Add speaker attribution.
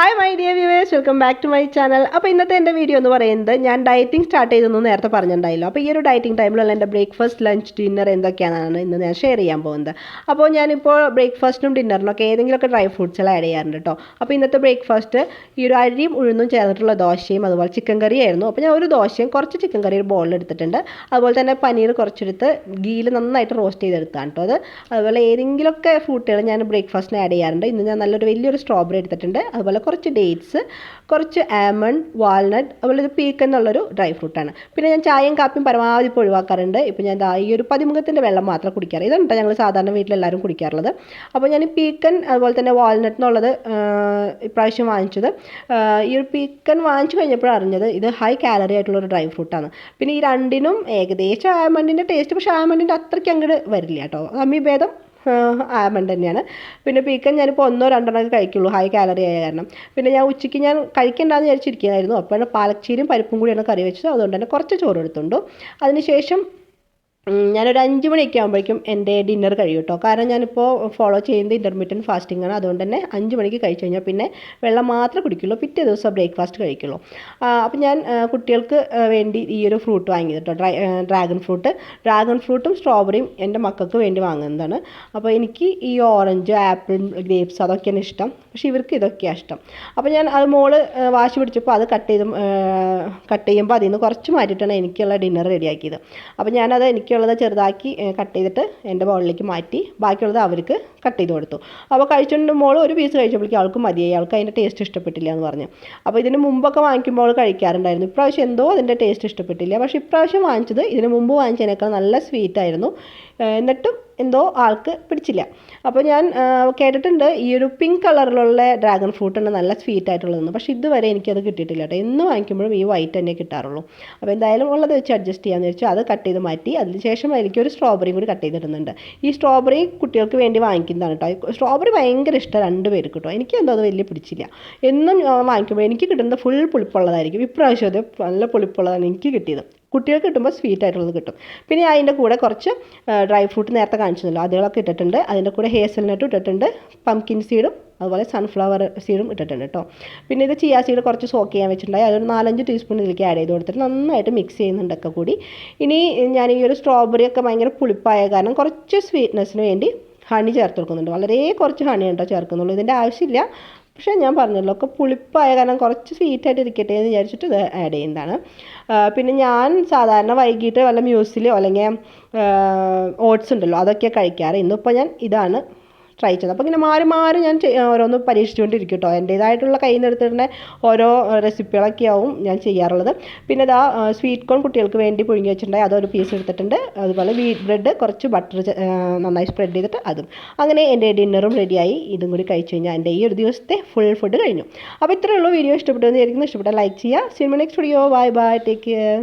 Speaker 1: Hi my dear viewers welcome back to my channel അപ്പോൾ ഇന്നത്തെ എന്റെ വീഡിയോ എന്ന് പറയുന്നത് ഞാൻ ഡയറ്റിംഗ് സ്റ്റാർട്ട് ചെയ്തെന്ന് നേരത്തെ പറഞ്ഞിട്ടുണ്ടായില്ലോ. അപ്പോൾ ഈ ഒരു ഡയറ്റിംഗ് ടൈമിലുള്ള എന്റെ ബ്രേക്ക്ഫാസ്റ്റ് ലഞ്ച് ഡിന്നർ എന്തൊക്കെയാണെന്നാണ് ഇന്ന് ഞാൻ ഷെയർ ചെയ്യാൻ പോകുന്നത്. അപ്പോൾ ഞാനിപ്പോൾ ബ്രേക്ക്ഫാസ്റ്റിനും ഡിന്നറിനൊക്കെ ഏതെങ്കിലുമൊക്കെ ഡ്രൈ ഫ്രൂട്ട്സ് ആഡ് ചെയ്യാറുണ്ട് കേട്ടോ അപ്പോൾ ഇന്നത്തെ ബ്രേക്ക്ഫാസ്റ്റ് ഈ ഒരു അരിയും ഉഴുന്നും ചേർന്നിട്ടുള്ള ദോശയും അതുപോലെ ചിക്കൻ കറിയായിരുന്നു അപ്പോൾ ഞാൻ ഒരു ദോശയും കുറച്ച് ചിക്കൻ കറി ഒരു ബോളിൽ എടുത്തിട്ടുണ്ട്. അതുപോലെ തന്നെ പനീർ കുറച്ചെടുത്ത് ഗീയിൽ നന്നായിട്ട് റോസ്റ്റ് ചെയ്തെടുത്താണ് കേട്ടോ അത്. അതുപോലെ ഏതെങ്കിലുമൊക്കെ ഫ്രൂട്ടുകൾ ഞാൻ ബ്രേക്ക്ഫാസ്റ്റിന് ആഡ് ചെയ്യാറുണ്ട്. ഇന്ന് ഞാൻ നല്ലൊരു വലിയൊരു സ്ട്രോബെറി എടുത്തിട്ടുണ്ട്. അതുപോലെ കുറച്ച് ഡേറ്റ്സ് കുറച്ച് ആമണ്ട് വാൾനട്ട് അതുപോലെ പീക്ക് എന്നുള്ളൊരു ഡ്രൈ ഫ്രൂട്ടാണ് പിന്നെ ഞാൻ ചായയും കാപ്പിയും പരമാവധി ഇപ്പോൾ ഒഴിവാക്കാറുണ്ട്. ഇപ്പോൾ ഞാൻ ഈ ഒരു പതിമുഖത്തിന്റെ വെള്ളം മാത്രം കുടിക്കാറ്. ഇതാണ് ഞങ്ങൾ സാധാരണ വീട്ടിലെല്ലാവരും കുടിക്കാറുള്ളത്? അപ്പോൾ ഞാൻ ഈ പീക്കൻ അതുപോലെ തന്നെ വാൾനട്ട് എന്നുള്ളത് ഇപ്രാവശ്യം വാങ്ങിച്ചത്. ഈ ഒരു പീക്കൻ വാങ്ങിച്ചു കഴിഞ്ഞപ്പോഴാണ് അറിഞ്ഞത് ഇത് ഹൈ കാലറി ആയിട്ടുള്ളൊരു ഡ്രൈ ഫ്രൂട്ടാണ് പിന്നെ ഈ രണ്ടിനും ഏകദേശം ആമണ്ടിന്റെ ടേസ്റ്റ് പക്ഷേ ആമണ്ടിന്റെ അത്രയ്ക്ക് അങ്ങോട്ട് വരില്ല കേട്ടോ. അമീഭേദം ആമണ്ട് തന്നെയാണ്. പിന്നെ പീക്കൻ ഞാനിപ്പോൾ ഒന്നോ രണ്ടെണ്ണമൊക്കെ കഴിക്കുള്ളൂ ഹൈ കാലറി ആയ കാരണം. പിന്നെ ഞാൻ ഉച്ചയ്ക്ക് ഞാൻ കഴിക്കണ്ടെന്ന് വിചാരിച്ചിരിക്കുകയായിരുന്നു അപ്പോഴാണ് പാലച്ചീരും പരിപ്പും കൂടിയാണ് കറി വെച്ചത്. അതുകൊണ്ട് തന്നെ കുറച്ച് ചോറ് എടുത്തുണ്ട്. അതിനുശേഷം ഞാനൊരു അഞ്ച് മണിയൊക്കെ ആകുമ്പോഴേക്കും എന്റെ ഡിന്നർ കഴിയും കേട്ടോ കാരണം ഞാനിപ്പോൾ ഫോളോ ചെയ്യുന്നത് ഇന്റർമീഡിയറ്റ് ഫാസ്റ്റിംഗ് ആണ്. അതുകൊണ്ട് തന്നെ അഞ്ച് മണിക്ക് കഴിച്ചു കഴിഞ്ഞാൽ പിന്നെ വെള്ളം മാത്രമേ കുടിക്കുള്ളൂ. പിറ്റേ ദിവസം ബ്രേക്ക്ഫാസ്റ്റ് കഴിക്കുള്ളൂ. അപ്പോൾ ഞാൻ കുട്ടികൾക്ക് വേണ്ടി ഈ ഒരു ഫ്രൂട്ട് വാങ്ങിയത് കേട്ടോ ഡ്രൈ ഡ്രാഗൺ ഫ്രൂട്ട് ഡ്രാഗൺ ഫ്രൂട്ടും സ്ട്രോബെറിയും എന്റെ മക്കൾക്ക് വേണ്ടി വാങ്ങുന്നതാണ്. അപ്പോൾ എനിക്ക് ഈ ഓറഞ്ച് ആപ്പിൾ ഗ്രേപ്സ് അതൊക്കെയാണ് ഇഷ്ടം. പക്ഷേ ഇവർക്ക് ഇതൊക്കെയാണ് ഇഷ്ടം. അപ്പോൾ ഞാൻ അത് മോൾ വാശി പിടിച്ചപ്പോൾ അത് കട്ട് ചെയ്ത് കട്ട് ചെയ്യുമ്പോൾ അതിൽ നിന്ന് കുറച്ച് മാറ്റിയിട്ടാണ് എനിക്കുള്ള ഡിന്നർ റെഡിയാക്കിയത് അപ്പോൾ ഞാനത് എനിക്ക് ബാക്കിയുള്ളത് ചെറുതാക്കി കട്ട് ചെയ്തിട്ട് എന്റെ ബൗളിലേക്ക് മാറ്റി. ബാക്കിയുള്ളത് അവർക്ക് കട്ട് ചെയ്ത് കൊടുത്തു. അപ്പോൾ കഴിച്ചുകൊണ്ട് മോൾ ഒരു പീസ് കഴിച്ചപ്പോഴേക്കും അവൾക്ക് മതിയായി. അവൾക്ക് അതിന്റെ ടേസ്റ്റ് ഇഷ്ടപ്പെട്ടില്ല എന്ന് പറഞ്ഞു. അപ്പോൾ ഇതിന് മുമ്പൊക്കെ വാങ്ങിക്കുമ്പോൾ കഴിക്കാറുണ്ടായിരുന്നു. ഇപ്രാവശ്യം എന്തോ അതിന്റെ ടേസ്റ്റ് ഇഷ്ടപ്പെട്ടില്ല. പക്ഷേ ഇപ്രാവശ്യം വാങ്ങിച്ചത് ഇതിന് മുമ്പ് വാങ്ങിച്ചതിനേക്കാൾ നല്ല സ്വീറ്റ് ആയിരുന്നു. എന്നിട്ടും എന്തോ ആൾക്ക് പിടിച്ചില്ല. അപ്പോൾ ഞാൻ കേട്ടിട്ടുണ്ട് ഈ ഒരു പിങ്ക് കളറിലുള്ള ഡ്രാഗൺ ഫ്രൂട്ട് ഉണ്ട് നല്ല സ്വീറ്റ് ആയിട്ടുള്ളതെന്ന്. പക്ഷേ ഇതുവരെ എനിക്കത് കിട്ടിയിട്ടില്ല കേട്ടോ. എന്ന് വാങ്ങിക്കുമ്പോഴും ഈ വൈറ്റ് തന്നെ കിട്ടാറുള്ളൂ. അപ്പോൾ എന്തായാലും ഉള്ളത് വെച്ച് അഡ്ജസ്റ്റ് ചെയ്യാമെന്ന് വെച്ചാൽ അത് കട്ട് ചെയ്ത് മാറ്റി. അതിന് ശേഷം എനിക്കൊരു സ്ട്രോബെറിയും കൂടി കട്ട് ചെയ്തിടുന്നുണ്ട്. ഈ സ്ട്രോബെറി കുട്ടികൾക്ക് വേണ്ടി വാങ്ങിക്കുന്നതാണ് കേട്ടോ. സ്ട്രോബെറി ഭയങ്കര ഇഷ്ടം രണ്ട് പേർക്ക് കേട്ടോ. എനിക്ക് എന്തോ അത് വലിയ പിടിച്ചില്ല. എന്നും വാങ്ങിക്കുമ്പോൾ എനിക്ക് കിട്ടുന്നത് ഫുൾ പുളിപ്പുള്ളതായിരിക്കും. ഇപ്രാവശ്യം അത് നല്ല പുളിപ്പുള്ളതാണ് എനിക്ക് കിട്ടിയത്. കുട്ടികൾക്ക് കിട്ടുമ്പോൾ സ്വീറ്റ് ആയിട്ടുള്ളത് കിട്ടും. പിന്നെ അതിന്റെ കൂടെ കുറച്ച് ഡ്രൈ ഫ്രൂട്ട് നേരത്തെ കാണിച്ചതല്ലോ അതുകളൊക്കെ ഇട്ടിട്ടുണ്ട്. അതിന്റെ കൂടെ ഹേസൽനട്ടും ഇട്ടിട്ടുണ്ട്. പംകിൻ സീഡും അതുപോലെ സൺഫ്ലവർ സീഡും ഇട്ടിട്ടുണ്ട് കേട്ടോ പിന്നെ ഇത് ചിയാ സീഡ് കുറച്ച് സോക്ക് ചെയ്യാൻ വെച്ചിട്ടുണ്ടായി. അതൊരു നാലഞ്ച് ടീസ്പൂൺ ഇതിലേക്ക് ആഡ് ചെയ്ത് കൊടുത്തിട്ട് നന്നായിട്ട് മിക്സ് ചെയ്യുന്നുണ്ടൊക്കെ കൂടി. ഇനി ഞാൻ ഈ ഒരു സ്ട്രോബെറി ഒക്കെ ഭയങ്കര പുളിപ്പായ കാരണം കുറച്ച് സ്വീറ്റ്നെസ്സിന് വേണ്ടി ഹണി ചേർത്ത് കൊടുക്കുന്നുണ്ട്. വളരെ കുറച്ച് ഹണി ഉണ്ടോ ചേർക്കുന്നുള്ളൂ. ഇതിന്റെ ആവശ്യമില്ല. പക്ഷേ ഞാൻ പറഞ്ഞല്ലോ ഒക്കെ പുളിപ്പായ കാരണം കുറച്ച് സ്വീറ്റായിട്ട് ഇരിക്കട്ടെ എന്ന് വിചാരിച്ചിട്ട് ഇത് ആഡ് ചെയ്യുന്നതാണ്. പിന്നെ ഞാൻ സാധാരണ വൈകിട്ട് വല്ല മ്യൂസിലോ അല്ലെങ്കിൽ ഓട്സ് ഉണ്ടല്ലോ അതൊക്കെ കഴിക്കാറ്. ഇന്നിപ്പോൾ ഞാൻ ഇതാണ് ട്രൈ ചെയ്തത് അപ്പോൾ ഇങ്ങനെ മാറി മാറി ഞാൻ ഓരോന്ന് പരീക്ഷിച്ചുകൊണ്ടിരിക്കും കേട്ടോ എന്റേതായിട്ടുള്ള കയ്യിൽ നിന്ന് എടുത്തിട്ടുള്ള ഓരോ റെസിപ്പികളൊക്കെ ആവും ഞാൻ ചെയ്യാറുള്ളത്. പിന്നെ ഇതാ സ്വീറ്റ് കോൺ കുട്ടികൾക്ക് വേണ്ടി പുഴുങ്ങി വെച്ചിട്ടുണ്ടായി അതൊരു പീസ് എടുത്തിട്ടുണ്ട്. അതുപോലെ വീറ്റ് ബ്രെഡ് കുറച്ച് ബട്ടർ നന്നായി സ്പ്രെഡ് ചെയ്തിട്ട് അതും. അങ്ങനെ എന്റെ ഡിന്നറും റെഡിയായി ഇതും കൂടി കഴിച്ചു കഴിഞ്ഞാൽ എന്റെ ഈ ഒരു ദിവസത്തെ ഫുൾ ഫുഡ് കഴിഞ്ഞു. അപ്പോൾ ഇത്രയുള്ള വീഡിയോ ഇഷ്ടപ്പെട്ടു എന്ന് വിചാരിക്കുന്നു. ഇഷ്ടപ്പെട്ടാൽ ലൈക്ക് ചെയ്യുക. Cinema next video bye bye take care